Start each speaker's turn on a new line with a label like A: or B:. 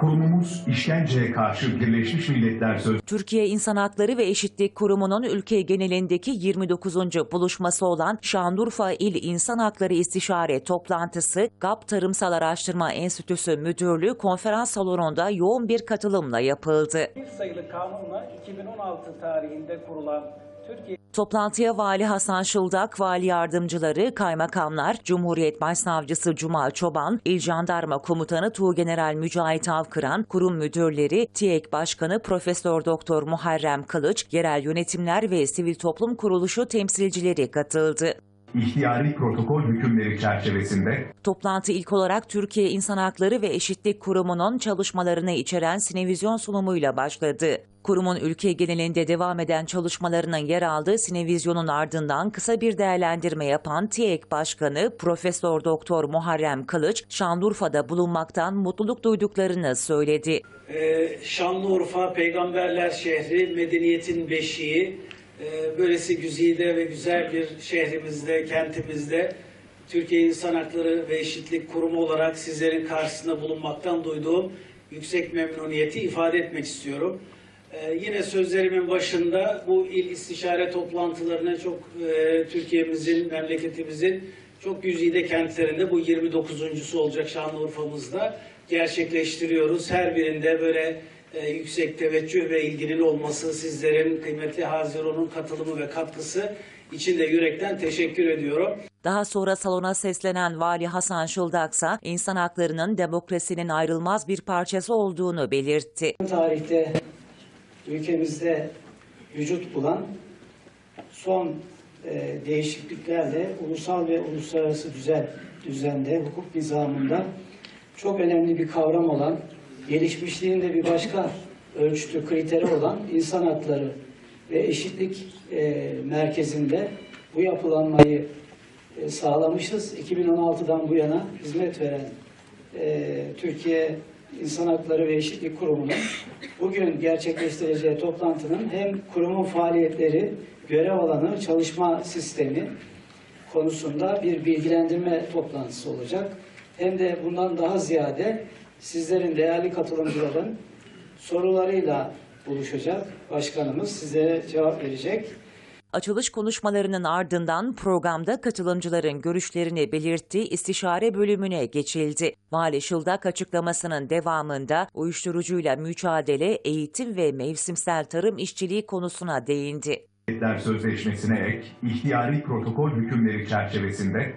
A: Kurumumuz işkenceye karşı Birleşmiş Milletler Sözleşmesi
B: Türkiye İnsan Hakları ve Eşitlik Kurumu'nun ülke genelindeki 29. buluşması olan Şanlıurfa İl İnsan Hakları İstişare Toplantısı GAP Tarımsal Araştırma Enstitüsü Müdürlüğü konferans salonunda yoğun bir katılımla yapıldı.
C: Bir sayılı kanunla 2016 tarihinde kurulan
B: Toplantıya Vali Hasan Şıldak, Vali Yardımcıları, kaymakamlar, Cumhuriyet Başsavcısı Cuma Çoban, İl Jandarma Komutanı Tuğgeneral Mücahit Avkıran, kurum müdürleri, TİEK Başkanı Profesör Doktor Muharrem Kılıç, yerel yönetimler ve sivil toplum kuruluşu temsilcileri katıldı.
A: İhtiyari protokol hükümleri çerçevesinde
B: Toplantı ilk olarak Türkiye İnsan Hakları ve Eşitlik Kurumu'nun çalışmalarını içeren sinevizyon sunumuyla başladı. Kurumun ülke genelinde devam eden çalışmalarının yer aldığı sinevizyonun ardından kısa bir değerlendirme yapan TİEK Başkanı Profesör Doktor Muharrem Kılıç, Şanlıurfa'da bulunmaktan mutluluk duyduklarını söyledi.
C: Ee, Şanlıurfa peygamberler şehri, medeniyetin beşiği, Ee, böylesi güzide ve güzel bir şehrimizde, kentimizde Türkiye İnsan Hakları ve Eşitlik Kurumu olarak sizlerin karşısında bulunmaktan duyduğum yüksek memnuniyeti ifade etmek istiyorum. Ee, yine sözlerimin başında bu il istişare toplantılarına çok e, Türkiye'mizin, memleketimizin çok güzide kentlerinde bu 29.sü olacak Şanlıurfa'mızda gerçekleştiriyoruz. Her birinde böyle e, yüksek teveccüh ve ilginin olması, sizlerin kıymetli Haziran'ın katılımı ve katkısı için de yürekten teşekkür ediyorum.
B: Daha sonra salona seslenen Vali Hasan Şıldak ise insan haklarının demokrasinin ayrılmaz bir parçası olduğunu belirtti.
D: tarihte ülkemizde vücut bulan son e, değişikliklerle ulusal ve uluslararası düzen, düzende, hukuk nizamında çok önemli bir kavram olan, gelişmişliğin de bir başka ölçütü, kriteri olan insan hakları ve eşitlik e, merkezinde bu yapılanmayı e, sağlamışız. 2016'dan bu yana hizmet veren e, Türkiye İnsan Hakları ve Eşitlik Kurumu'nun bugün gerçekleştireceği toplantının hem kurumun faaliyetleri, görev alanı, çalışma sistemi konusunda bir bilgilendirme toplantısı olacak. Hem de bundan daha ziyade sizlerin değerli katılımcıların sorularıyla buluşacak. Başkanımız sizlere cevap verecek.
B: Açılış konuşmalarının ardından programda katılımcıların görüşlerini belirttiği istişare bölümüne geçildi. Vali Şıldak açıklamasının devamında uyuşturucuyla mücadele, eğitim ve mevsimsel tarım işçiliği konusuna değindi.
A: Sözleşmesi'ne ek ihtiyari protokol hükümleri çerçevesinde